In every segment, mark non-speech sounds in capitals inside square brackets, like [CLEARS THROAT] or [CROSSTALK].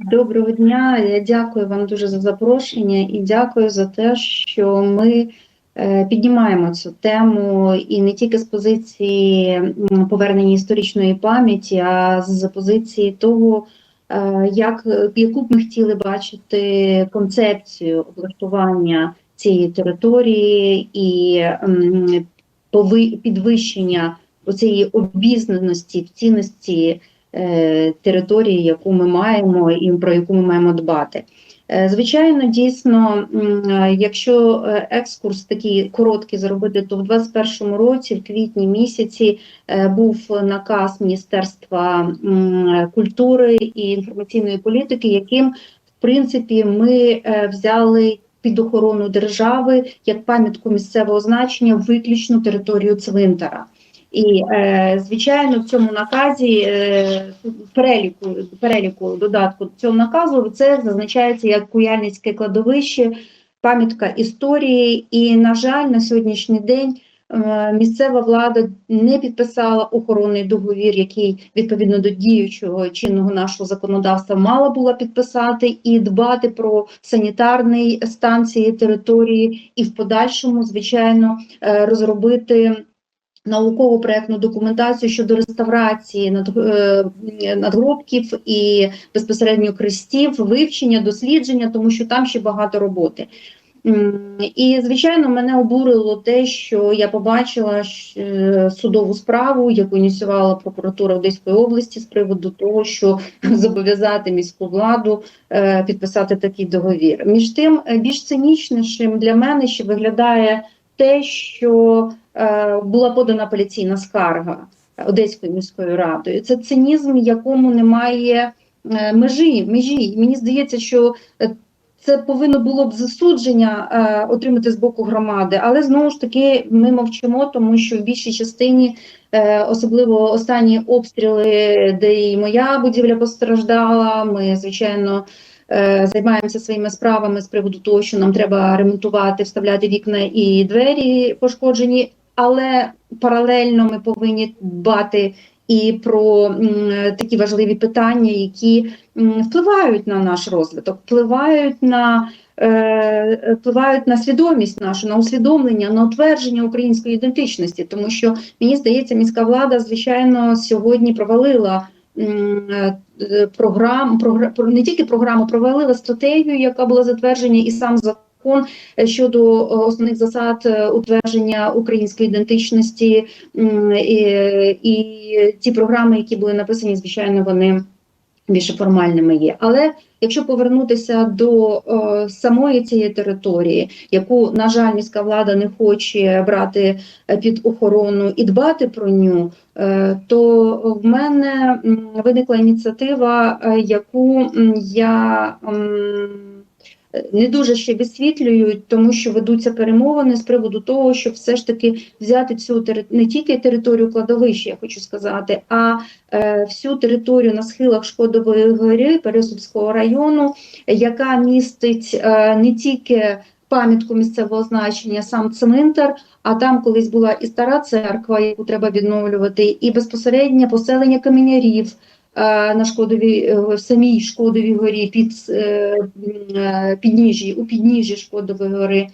Доброго дня. Я дякую вам дуже за запрошення і дякую за те, що ми е, піднімаємо цю тему і не тільки з позиції повернення історичної пам'яті, а з позиції того, е, як яку б ми хотіли бачити концепцію облаштування цієї території і підвищення оцієї обізнаності в цінності території, яку ми маємо і про яку ми маємо дбати. Е, Звичайно, дійсно, е, якщо е, екскурс такий короткий зробити, то в 2021 році, в квітні місяці, е, був наказ Міністерства культури і інформаційної політики, яким в принципі ми е, взяли під охорону держави як пам'ятку місцевого значення виключно територію цвинтара. І е, звичайно, в цьому наказі е, переліку переліку додатку цього наказу це зазначається як Куяльницьке кладовище, пам'ятка історії. І, на жаль, на сьогоднішній день е, місцева влада не підписала охоронний договір, який відповідно до діючого чинного нашого законодавства мала була підписати і дбати про санітарний стан цієї території, і в подальшому, звичайно, розробити наукову проектну документацію щодо реставрації е, надгробків і безпосередньо хрестів, вивчення, дослідження, тому що там ще багато роботи. І, звичайно, мене обурило те, що я побачила е, судову справу, яку ініціювала прокуратура Одеської області з приводу того, що [CLEARS THROAT] зобов'язати міську владу е, підписати такий договір. Між тим, більш цинічнішим для мене ще виглядає те, що е, була подана апеляційна скарга Одеською міською радою. Це цинізм, якому немає е, межі. межі. Мені здається, що е, це повинно було б засудження отримати з боку громади, але знову ж таки ми мовчимо, тому що в більшій частині, особливо останні обстріли, де і моя будівля постраждала. Ми звичайно. Е, Займаємося своїми справами з приводу того, що нам треба ремонтувати, вставляти вікна і двері пошкоджені, але паралельно ми повинні дбати і про такі важливі питання, які впливають на наш розвиток, впливають на е, впливають на свідомість нашу, на усвідомлення, на утвердження української ідентичності, тому що мені здається, міська влада, звичайно, сьогодні провалила. Е, Програм, програ- не тільки програму, провалила стратегію, яка була затверджена, і сам закон е, щодо е, основних засад утвердження української ідентичності, і, і ті програми, які були написані, звичайно, вони більше формальними є. Але якщо повернутися до е, самої цієї території, яку, на жаль, міська влада не хоче брати е, під охорону і дбати про ню, е, то в мене виникла ініціатива, е, яку я. м, не дуже ще висвітлюють, тому що ведуться перемовини з приводу того, щоб все ж таки взяти цю не тільки територію кладовища, я хочу сказати, а е, всю територію на схилах Шкодової гори Пересудського району, яка містить е, не тільки пам'ятку місцевого значення, сам цвинтар, а там колись була і стара церква, яку треба відновлювати, і безпосереднє поселення каменярів е, на Шкодовій, е, самій Шкодовій горі під е, е, підніжжі, у підніжжі Шкодової гори.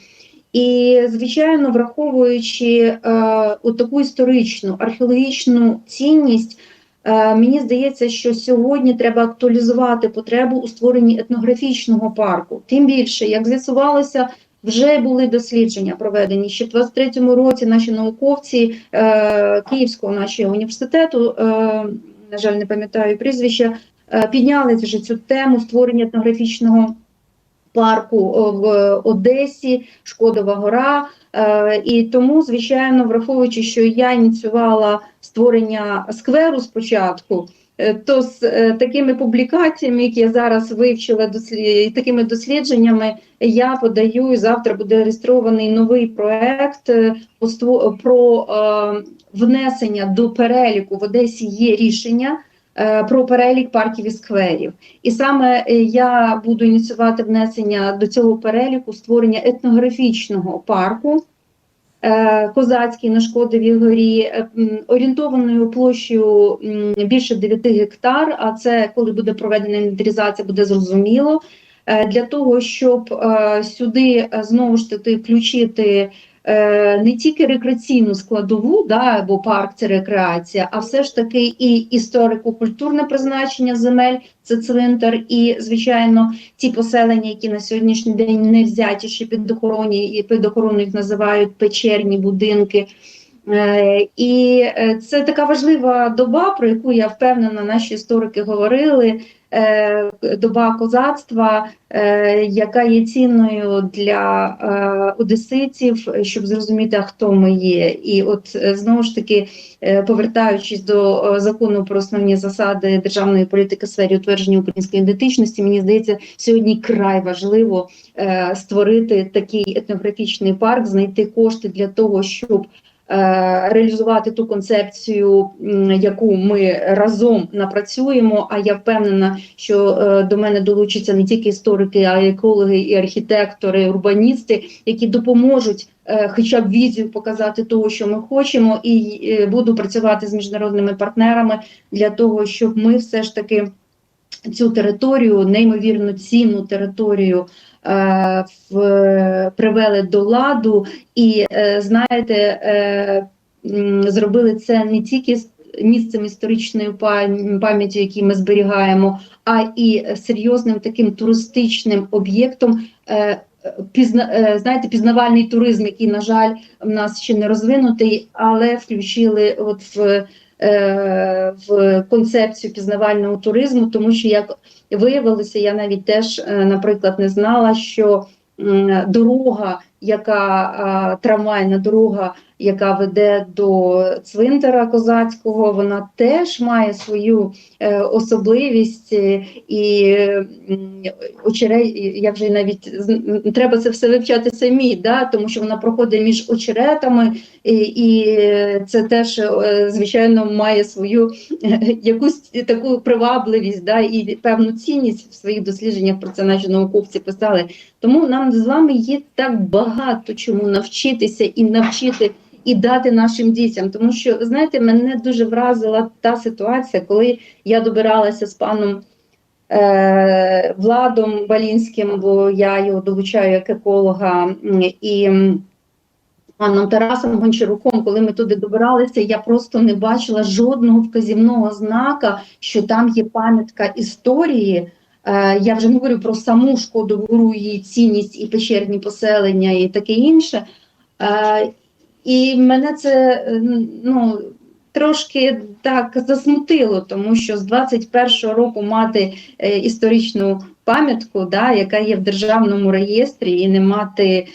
І, звичайно, враховуючи е, от таку історичну археологічну цінність, е, мені здається, що сьогодні треба актуалізувати потребу у створенні етнографічного парку. Тим більше, як з'ясувалося, вже були дослідження проведені ще в 23-му році. Наші науковці е, Київського нашого університету, е, на жаль, не пам'ятаю прізвища, е, підняли вже цю тему створення етнографічного парку е, в Одесі, Шкодова гора. Е, І тому, звичайно, враховуючи, що я ініціювала створення скверу спочатку, то з такими публікаціями, які я зараз вивчила, дослі- такими дослідженнями, я подаю і завтра буде реєстрований новий проект про внесення до переліку в Одесі є рішення. е, Про перелік парків і скверів, і саме е, я буду ініціювати внесення до цього переліку створення етнографічного парку, е, Козацькій на Шкодовій горі, орієнтованою площею більше 9 гектар. А це коли буде проведена інвентаризація, буде зрозуміло. Для того, щоб сюди знову ж таки включити не тільки рекреаційну складову, да, бо парк це рекреація, а все ж таки і історико-культурне призначення земель, це цвинтар, і звичайно ті поселення, які на сьогоднішній день не взяті ще під охороні, і під охорону їх називають печерні будинки. Е, І е, це така важлива доба, про яку я впевнена, наші історики говорили. Е, Доба козацтва, е, яка є цінною для е, одеситів, щоб зрозуміти, хто ми є. І от знову ж таки, повертаючись до закону про основні засади державної політики в сфері утвердження української ідентичності, мені здається, сьогодні край важливо створити такий етнографічний парк, знайти кошти для того, щоб реалізувати ту концепцію, яку ми разом напрацюємо. А я впевнена, що е, до мене долучаться не тільки історики, а й екологи, і архітектори, і урбаністи, які допоможуть. е, Хоча б візію показати того, що ми хочемо, і е, буду працювати з міжнародними партнерами для того, щоб ми все ж таки цю територію, неймовірно цінну територію, е, в, привели до ладу, і е, знаєте, е, зробили це не тільки з місцем історичної пам'яті, який ми зберігаємо, а і серйозним таким туристичним об'єктом. е, Пізна, е, знаєте, пізнавальний туризм, який, на жаль, в нас ще не розвинутий, але включили от в, е, в концепцію пізнавального туризму, тому що як виявилося, я навіть теж, е, наприклад, не знала, що дорога, яка трамвайна дорога, яка веде до цвинтара козацького, вона теж має свою е, особливість е, і м, очерей, я вже навіть треба це все вивчати самі, да, тому що вона проходить між очеретами, і, і це теж е, звичайно має свою якусь таку привабливість, да, і певну цінність в своїх дослідженнях про це наші науковці писали. Тому нам з вами є так багато чому навчитися і навчити. І дати нашим дітям, тому що знаєте, мене дуже вразила та ситуація, коли я добиралася з паном е, Владом Балінським, бо я його долучаю як еколога, і паном Тарасом Гончаруком, коли ми туди добиралися, я просто не бачила жодного вказівного знака, що там є пам'ятка історії. Е, Я вже не говорю про саму шкоду гору, її цінність і печерні поселення, і таке інше. Е, І мене це е, ну, трошки так засмутило, тому що з 21-го року мати історичну пам'ятку, да, яка є в державному реєстрі, і не мати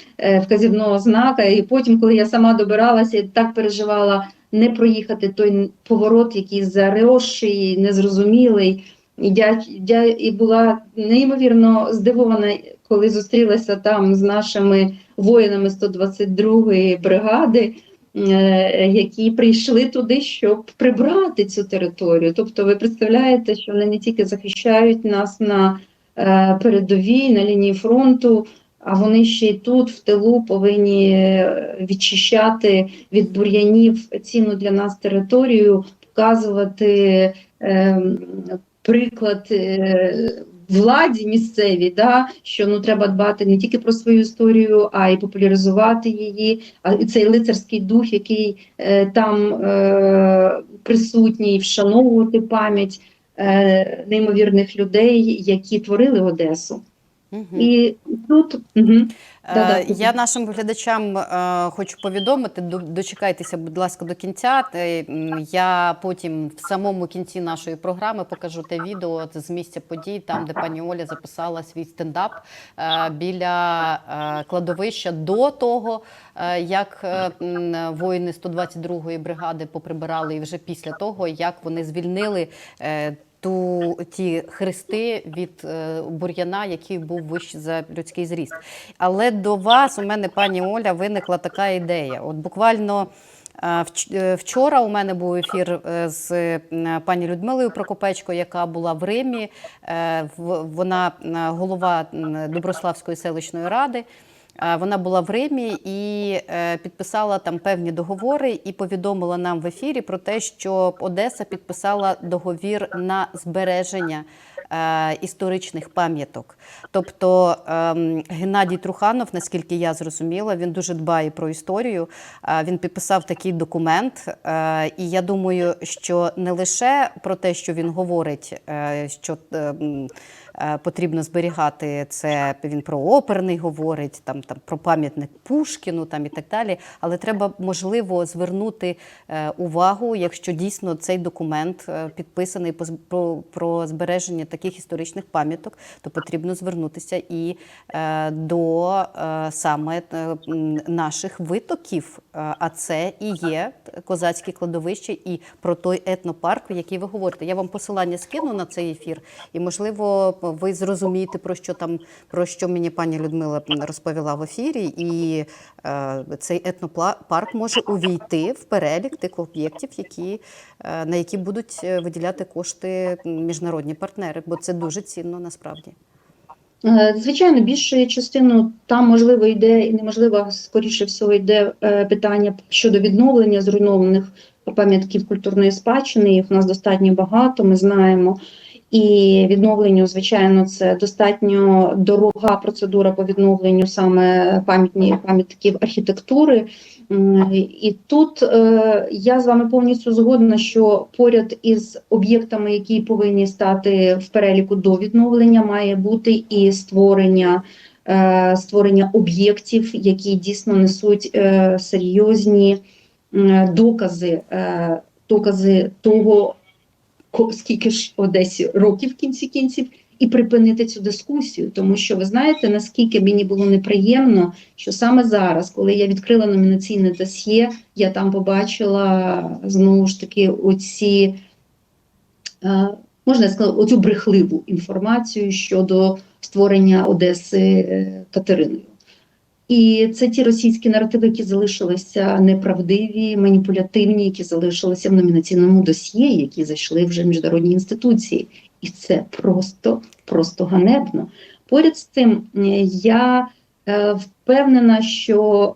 вказівного знака. І потім, коли я сама добиралася, так переживала не проїхати той поворот, який заросший, незрозумілий. Я, я і була неймовірно здивована, коли зустрілася там з нашими воїнами 122-ї бригади, е, які прийшли туди, щоб прибрати цю територію. Тобто, ви представляєте, що вони не тільки захищають нас на е, передовій, на лінії фронту, а вони ще й тут, в тилу, повинні е, відчищати від бур'янів цінну для нас територію, показувати. Приклад е, владі місцевій, да, що ну треба дбати не тільки про свою історію, а й популяризувати її. А і цей лицарський дух, який е, там е, присутній, вшановувати пам'ять е, неймовірних людей, які творили Одесу. Мгм. І тут угу. Е, Я нашим глядачам е, хочу повідомити, до- дочекайтеся, будь ласка, до кінця. Я потім в самому кінці нашої програми покажу те відео з місця подій, там, де пані Оля записала свій стендап е, біля кладовища до того, як воїни 122-ї бригади поприбирали, і вже після того, як вони звільнили. Ту ті хрести від е, бур'яна, який був вищий за людський зріст. Але до вас у мене, пані Оля, виникла така ідея. От буквально е, е, вчора у мене був ефір з пані Людмилою Прокопечко, яка була в Римі. Вона голова Доброславської селищної ради. Вона була в Римі і е, підписала там певні договори і повідомила нам в ефірі про те, що Одеса підписала договір на збереження історичних пам'яток. Тобто ем, Геннадій Труханов, наскільки я зрозуміла, він дуже дбає про історію. Е, Він підписав такий документ, е, і я думаю, що не лише про те, що він говорить, е, що е, м, е, потрібно зберігати це. Він про оперний говорить, там там про пам'ятник Пушкіну, там і так далі. Але треба можливо звернути е, увагу, якщо дійсно цей документ е, підписаний про, про збереження таких історичних пам'яток, то потрібно звернутися і е, до е, саме е, наших витоків. А це і є козацьке кладовище, і про той етнопарк, який ви говорите. Я вам посилання скину на цей ефір, і можливо ви зрозумієте про що там про що мені пані Людмила розповіла в ефірі, і цей етнопарк може увійти в перелік тих об'єктів, які на які будуть виділяти кошти міжнародні партнери, бо це дуже цінно насправді. Е, Звичайно, більшою частиною там можливо йде і неможливо, скоріше всього, йде е, питання щодо відновлення зруйнованих пам'ятків культурної спадщини. Їх у нас достатньо багато. Ми знаємо. І відновленню, звичайно, це достатньо дорога процедура по відновленню саме пам'ятні пам'ятків архітектури. І тут е, я з вами повністю згодна, що поряд із об'єктами, які повинні стати в переліку до відновлення, має бути і створення, е, створення об'єктів, які дійсно несуть е, серйозні докази, докази того, скільки ж Одесі років кінці кінців, і припинити цю дискусію, тому що ви знаєте, наскільки мені було неприємно, що саме зараз, коли я відкрила номінаційне досьє, я там побачила знову ж таки оці, е, можна сказати, оцю брехливу інформацію щодо створення Одеси е, Катериною. І це ті російські наративи, які залишилися неправдиві, маніпулятивні, які залишилися в номінаційному досьє, які зайшли вже в міжнародні інституції. І це просто, просто ганебно. Поряд з цим е, я е, впевнена, що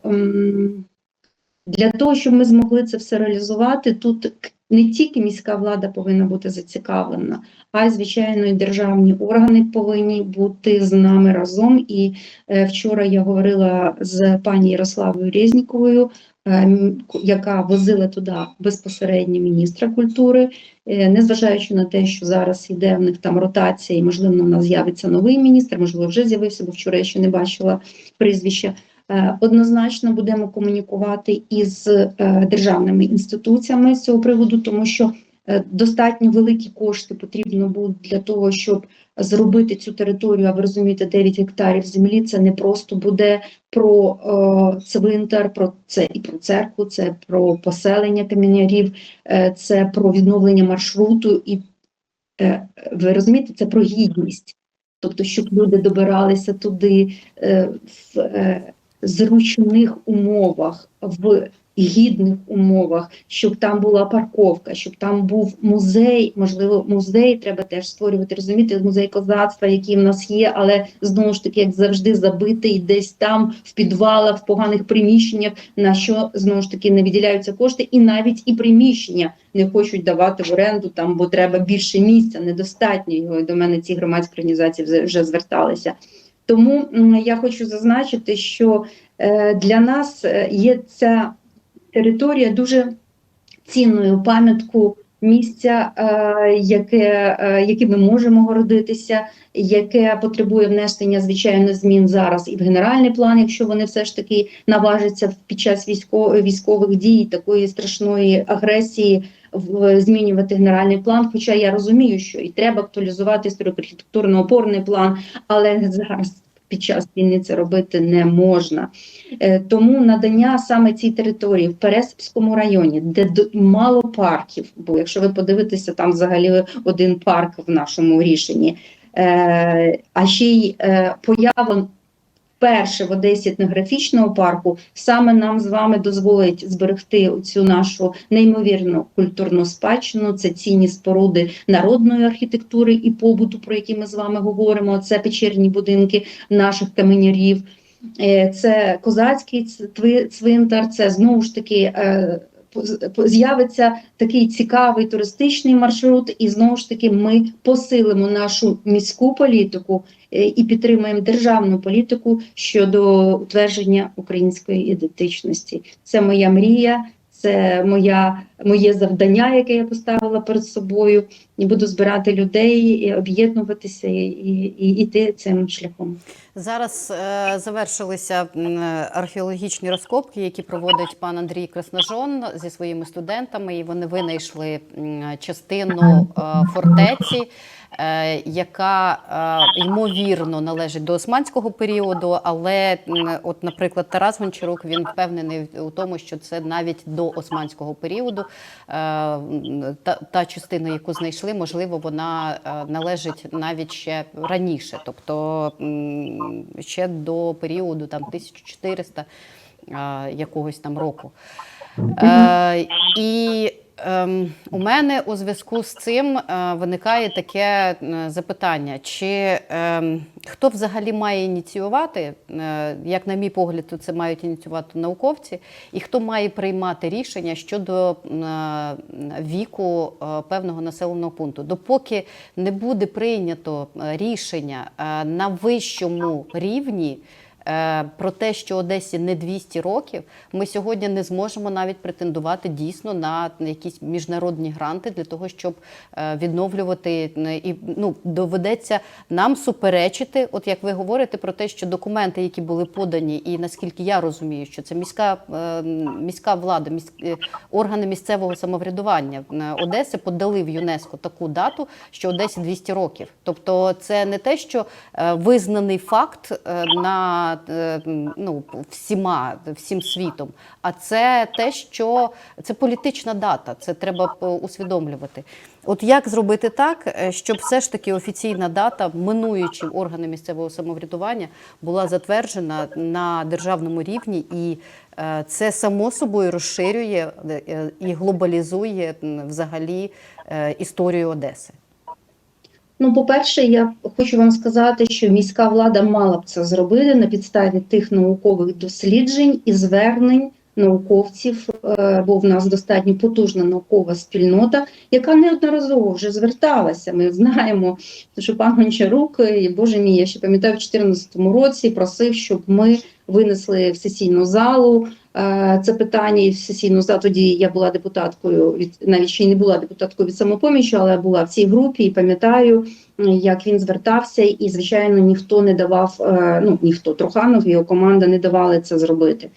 для того, щоб ми змогли це все реалізувати, тут не тільки міська влада повинна бути зацікавлена, а й звичайно і державні органи повинні бути з нами разом. І е, вчора я говорила з пані Ярославою Резніковою, е, яка возила туди безпосередньо міністра культури, Е, незважаючи на те, що зараз йде в них там ротація, і можливо в нас з'явиться новий міністр, можливо, вже з'явився, бо вчора я ще не бачила прізвища. Однозначно будемо комунікувати із державними інституціями з цього приводу, тому що достатньо великі кошти потрібно будуть для того, щоб зробити цю територію. А ви розумієте, 9 гектарів землі це не просто буде про е, цвинтар, про це і про церкву, це про поселення камінярів, е, це про відновлення маршруту, і е, ви розумієте, це про гідність. Тобто, щоб люди добиралися туди е, в е, зручних умовах, в гідних умовах, щоб там була парковка, щоб там був музей. Можливо, музей треба теж створювати. Розумієте, музей козацтва, який в нас є, але знову ж таки, як завжди, забитий десь там в підвалах, в поганих приміщеннях, на що знову ж таки не виділяються кошти, і навіть і приміщення не хочуть давати в оренду там, бо треба більше місця, недостатньо його. До мене ці громадські організації вже- вже зверталися. Тому я хочу зазначити, що е, для нас е, є ця територія дуже цінною пам'ятку місця, е, яке, е, ми можемо гордитися, яке потребує внесення звичайно змін зараз і в генеральний план, якщо вони все ж таки наважаться під час військо, військових дій такої страшної агресії. Змінювати генеральний план, хоча я розумію, що і треба актуалізувати історико-архітектурно-опорний план, але зараз під час війни це робити не можна. Е, Тому надання саме цій території в Пересипському районі, де мало парків, бо якщо ви подивитеся, там взагалі один парк в нашому рішенні, е, а ще й е, поява вперше в Одесі етнографічного парку саме нам з вами дозволить зберегти цю нашу неймовірну культурну спадщину. Це цінні споруди народної архітектури і побуту, про які ми з вами говоримо. Це печерні будинки наших каменярів. Е, Це козацький цвинтар, це знову ж таки е, з'явиться такий цікавий туристичний маршрут, і знову ж таки ми посилимо нашу міську політику е, і підтримуємо державну політику щодо утвердження української ідентичності. Це моя мрія. Це моя моє завдання, яке я поставила перед собою, і буду збирати людей, і об'єднуватися і, і, йти цим шляхом. Зараз е, завершилися археологічні розкопки, які проводить пан Андрій Красножон зі своїми студентами, і вони винайшли частину е, фортеці, яка е, ймовірно належить до османського періоду. Але, от, наприклад, Тарас Гончарук він впевнений у тому, що це навіть до османського періоду. Е, та, та частина, яку знайшли, можливо, вона е, належить навіть ще раніше, тобто ще до періоду там 1400 е, якогось там року. Е, і ем, у мене у зв'язку з цим е, виникає таке е, запитання: чи ем, хто взагалі має ініціювати, е, як на мій погляд, то це мають ініціювати науковці, і хто має приймати рішення щодо е, віку е, певного населеного пункту? Допоки не буде прийнято е, рішення е, на вищому рівні. Е, Про те, що Одесі не 200 років, ми сьогодні не зможемо навіть претендувати дійсно на якісь міжнародні гранти для того, щоб е, відновлювати е, і ну доведеться нам суперечити. От як ви говорите про те, що документи, які були подані, і наскільки я розумію, що це міська міська влада, міськ, е, органи місцевого самоврядування Одеси подали в ЮНЕСКО таку дату, що Одесі 200 років. Тобто, це не те, що визнаний факт на е, ну всіма всім світом, а це те, що це політична дата. Це треба е, усвідомлювати. От як зробити так, е, щоб все ж таки офіційна дата, минуючи органи місцевого самоврядування, була затверджена на державному рівні, і це само собою розширює і глобалізує взагалі історію Одеси. Ну, по-перше, я хочу вам сказати, що міська влада мала б це зробити на підставі тих наукових досліджень і звернень науковців, е, бо в нас достатньо потужна наукова спільнота, яка неодноразово вже зверталася. Ми знаємо, що пан Гончарук, і, боже мій, я ще пам'ятаю, в 2014 році просив, щоб ми винесли в сесійну залу це питання в сесійну за Тоді я була депутаткою від навіть ще й не була депутаткою від самопомічі, але була в цій групі і пам'ятаю, як він звертався, і звичайно ніхто не давав. е, Ну ніхто Труханов і його команда не давали це зробити.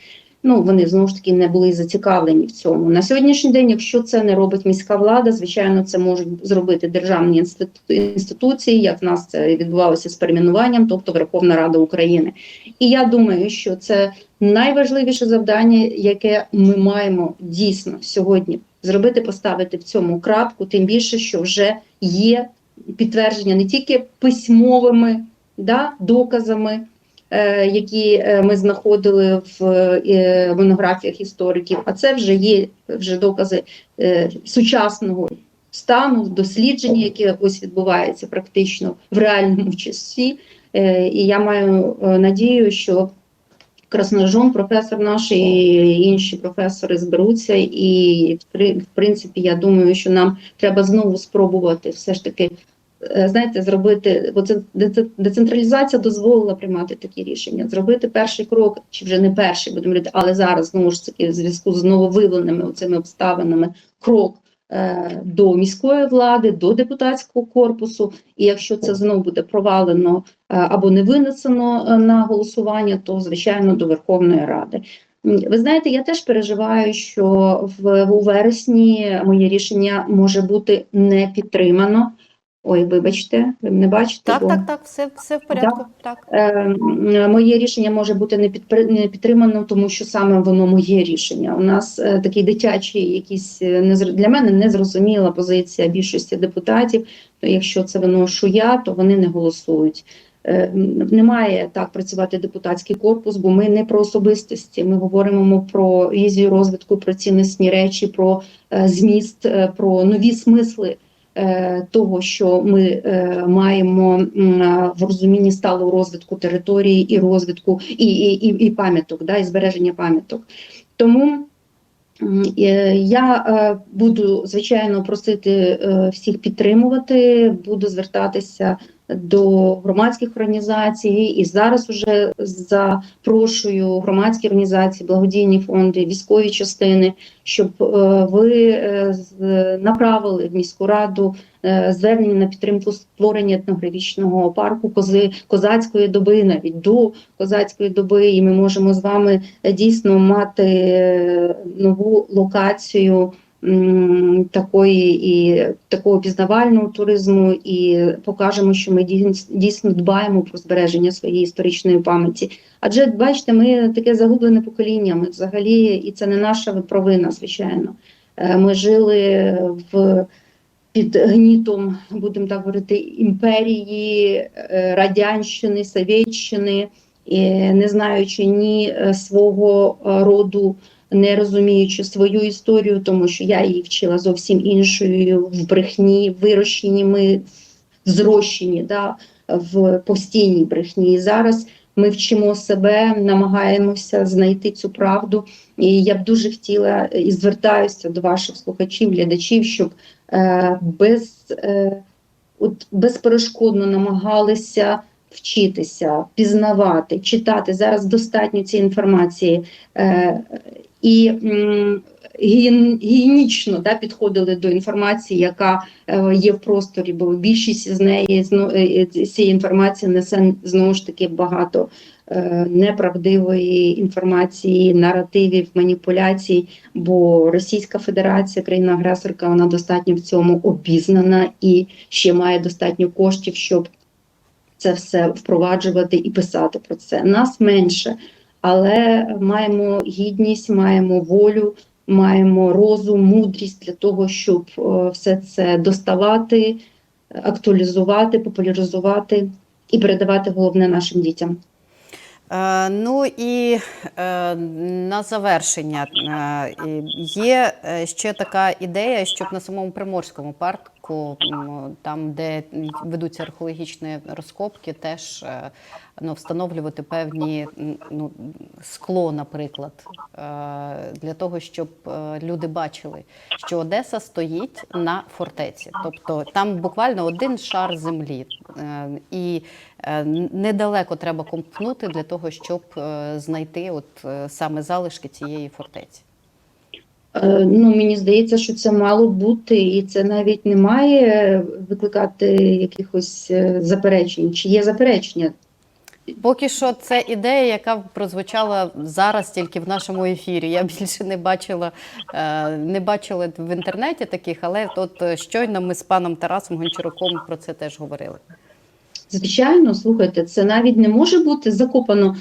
Ну вони знову ж таки не були зацікавлені в цьому. На сьогоднішній день, якщо це не робить міська влада, звичайно, це можуть зробити державні інститу- інституції, як в нас це відбувалося з перейменуванням, тобто Верховна Рада України. І я думаю, що це найважливіше завдання, яке ми маємо дійсно сьогодні зробити, поставити в цьому крапку, тим більше, що вже є підтвердження не тільки письмовими да, доказами, які е, ми знаходили в е, монографіях істориків, а це вже є вже докази е, сучасного стану, дослідження, яке ось відбувається практично в реальному часі. Е, І я маю е, надію, що Красножон, професор наш і інші професори зберуться, і в принципі, я думаю, що нам треба знову спробувати все ж таки. Е, Знаєте, зробити, бо це децентралізація дозволила приймати такі рішення. Зробити перший крок, чи вже не перший, будемо говорити, але зараз знову ж таки в зв'язку з нововиявленими цими обставинами крок е, до міської влади, до депутатського корпусу. І якщо це знову буде провалено е, або не винесено на голосування, то звичайно до Верховної Ради. Ви знаєте, я теж переживаю, що в у вересні моє рішення може бути не підтримано. Ой, вибачте, ви мене бачите? Так, бо- так, так, все, все в порядку. Так. Е, Моє рішення може бути не підпри- не підтримано, тому що саме воно моє рішення. У нас е, такий дитячий, якийсь е, незр- для мене незрозуміла позиція більшості депутатів. То якщо це виношу я, то вони не голосують. Е, м, Не має так працювати депутатський корпус, бо ми не про особистості. Ми говоримо про візію розвитку, про цінностні речі, про е, зміст, е, про нові смисли. Е, того, що ми е, маємо в розумінні сталого розвитку території і розвитку і, і, і, і пам'яток, да, і збереження пам'яток. Тому е, я е, буду звичайно просити е, всіх підтримувати, буду звертатися до громадських організацій. І зараз уже запрошую громадські організації, благодійні фонди, військові частини, щоб е, ви е, направили в міську раду е, звернення на підтримку створення етнографічного парку кози козацької доби, навіть до козацької доби, і ми можемо з вами дійсно мати нову локацію такої і такого пізнавального туризму, і покажемо, що ми дійсно дбаємо про збереження своєї історичної пам'яті. Адже бачите, ми таке загублене покоління. Ми взагалі, і це не наша провина, звичайно. Е, Ми жили в під гнітом, будемо так говорити, імперії, е, радянщини, совєтщини, не знаючи ні е, свого роду, не розуміючи свою історію, тому що я її вчила зовсім іншою в брехні, вирощені ми зрощені да, в постійній брехні. І зараз ми вчимо себе, намагаємося знайти цю правду. І я б дуже хотіла і звертаюся до ваших слухачів, глядачів, щоб е, без, е, от, безперешкодно намагалися вчитися, пізнавати, читати. Зараз достатньо цієї інформації. Е, і гігієнічно да, підходили до інформації, яка е, є в просторі, бо більшість з неї е, е, цієї інформації несе знову ж таки багато неправдивої інформації, наративів, маніпуляцій. Бо Російська Федерація, країна-агресорка, вона достатньо в цьому обізнана і ще має достатньо коштів, щоб це все впроваджувати і писати про це. Нас менше, але маємо гідність, маємо волю, маємо розум, мудрість для того, щоб е, все це доставати, актуалізувати, популяризувати і передавати головне нашим дітям. Е, ну і е, на завершення є ще така ідея, щоб на самому Приморському парку, м, там де ведуться археологічні розкопки, теж е, ну, встановлювати певні ну, скло, наприклад, е, для того, щоб е, люди бачили, що Одеса стоїть на фортеці. Тобто там буквально один шар землі. І недалеко треба компнути для того, щоб знайти от саме залишки цієї фортеці. Е, Ну, мені здається, що це мало бути, і це навіть не має викликати якихось е, заперечень. Чи є заперечення? Поки що це ідея, яка прозвучала зараз тільки в нашому ефірі. Я [LAUGHS] більше не бачила, е, не бачила в інтернеті таких, але от щойно ми з паном Тарасом Гончаруком про це теж говорили. Звичайно, слухайте, це навіть не може бути закопано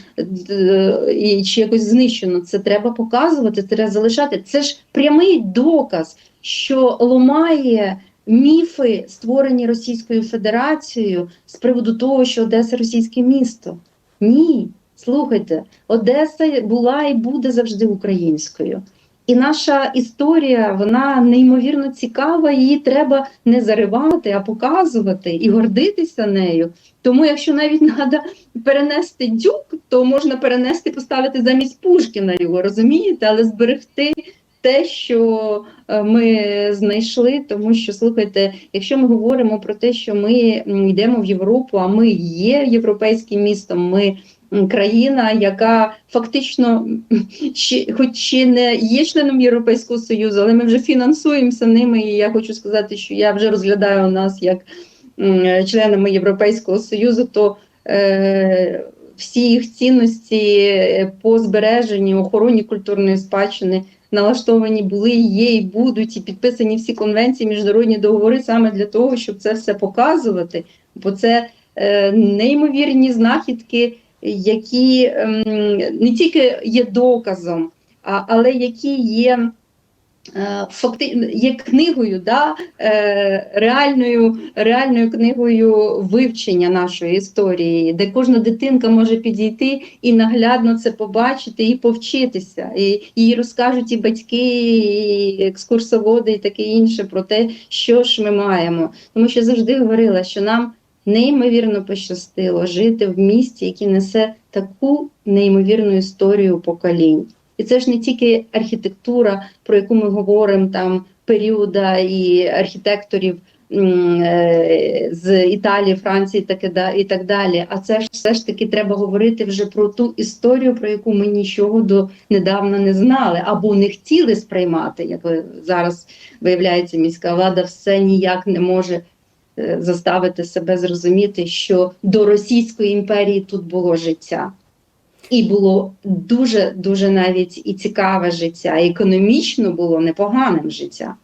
е, і чи якось знищено. Це треба показувати, треба залишати. Це ж прямий доказ, що ламає міфи, створені Російською Федерацією з приводу того, що Одеса російське місто. Ні, слухайте, Одеса була і буде завжди українською. І наша історія, вона неймовірно цікава, її треба не заривати, а показувати і гордитися нею. Тому, якщо навіть треба перенести дюк, то можна перенести, поставити замість Пушкіна його, розумієте, але зберегти те, що е, ми знайшли. Тому що слухайте, якщо ми говоримо про те, що ми йдемо в Європу, а ми є європейським містом, ми країна, яка фактично ще, хоч ще не є членом Європейського Союзу, але ми вже фінансуємося ними. І я хочу сказати, що я вже розглядаю нас як членами Європейського Союзу, то е, всі їх цінності е, по збереженню, охороні культурної спадщини налаштовані були, є і будуть, і підписані всі конвенції, міжнародні договори саме для того, щоб це все показувати. Бо це е, неймовірні знахідки, які ем, не тільки є доказом, але які є е, факти... є книгою, да, е, реальною, реальною книгою вивчення нашої історії, де кожна дитинка може підійти і наглядно це побачити і повчитися. І їй розкажуть і батьки, і екскурсоводи, і таке інше про те, що ж ми маємо. Тому що завжди говорила, що нам неймовірно пощастило жити в місті, яке несе таку неймовірну історію поколінь. І це ж не тільки архітектура, про яку ми говоримо там періода і архітекторів е, з Італії, Франції і так далі. А це ж все ж таки треба говорити вже про ту історію, про яку ми нічого до недавно не знали або не хотіли сприймати. Як зараз виявляється, міська влада все ніяк не може заставити себе зрозуміти, що до Російської імперії тут було життя. І було дуже дуже навіть і цікаве життя, і економічно було непоганим життя.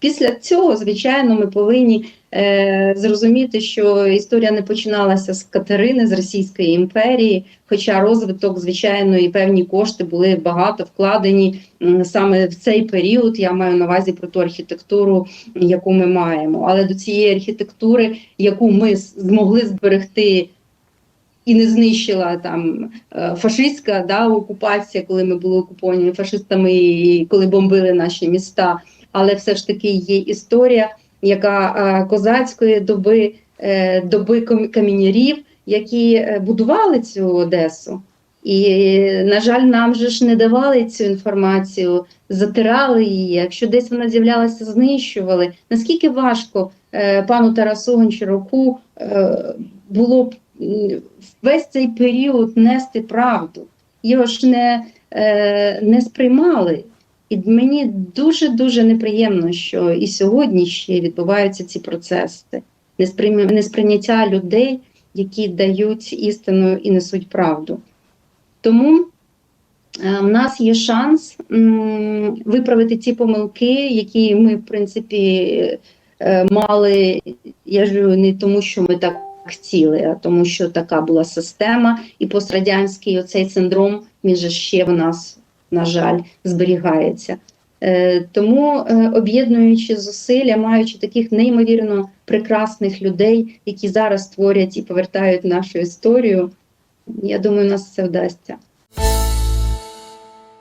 Після цього, звичайно, ми повинні е, зрозуміти, що історія не починалася з Катерини, з Російської імперії, хоча розвиток, звичайно, і певні кошти були багато вкладені саме в цей період. Я маю на увазі про ту архітектуру, яку ми маємо. Але до цієї архітектури, яку ми змогли зберегти і не знищила там е, фашистська да, окупація, коли ми були окуповані фашистами і коли бомбили наші міста. Але все ж таки є історія, яка е, козацької доби, е, доби камінярів, які е, будували цю Одесу. І, на жаль, нам же ж не давали цю інформацію, затирали її. Якщо десь вона з'являлася, знищували. Наскільки важко е, пану Тарасу Гончаруку е, було б весь цей період нести правду. Його ж не, е, не сприймали. І мені дуже дуже неприємно, що і сьогодні ще відбуваються ці процеси несприйня- несприйняття людей, які дають істину і несуть правду. Тому е, в нас є шанс виправити ті помилки, які ми, в принципі, е, мали. Я ж не тому, що ми так хотіли, а тому, що така була система, і пострадянський оцей синдром він же ще в нас, на жаль, зберігається. Е, Тому е, об'єднуючи зусилля, маючи таких неймовірно прекрасних людей, які зараз творять і повертають нашу історію, я думаю, у нас це вдасться.